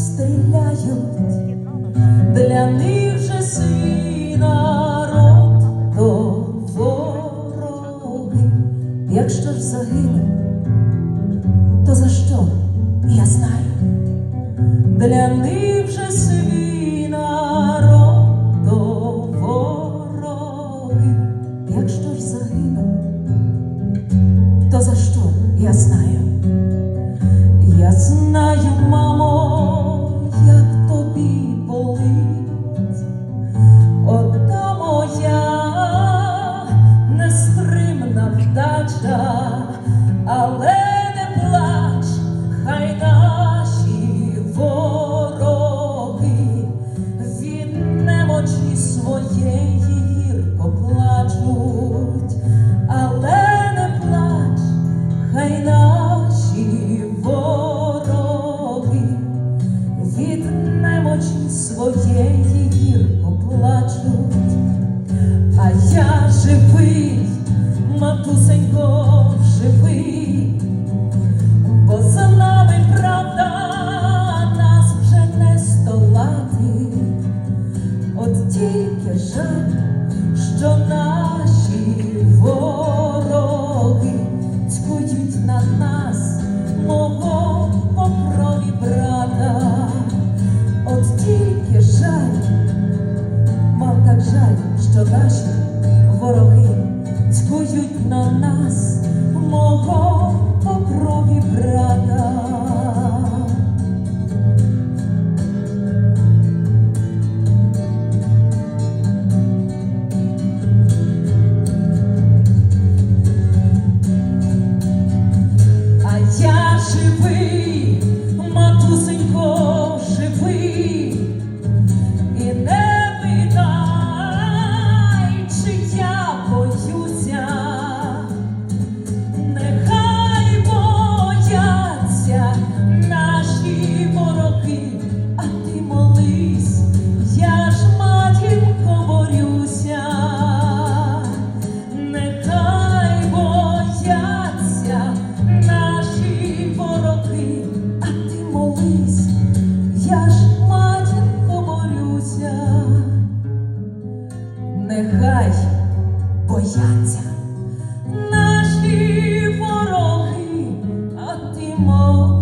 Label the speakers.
Speaker 1: стріляють для них же сина. Я живий, матусенько, живий, бо за нами правда нас вже не столати. От тільки жаль, що наші вороги цькують на нас, мого по крові брата. От тільки жаль, мам так жаль, що наші на а ти молись, я ж матінко борюся, нехай бояться наші вороги, а ти молись.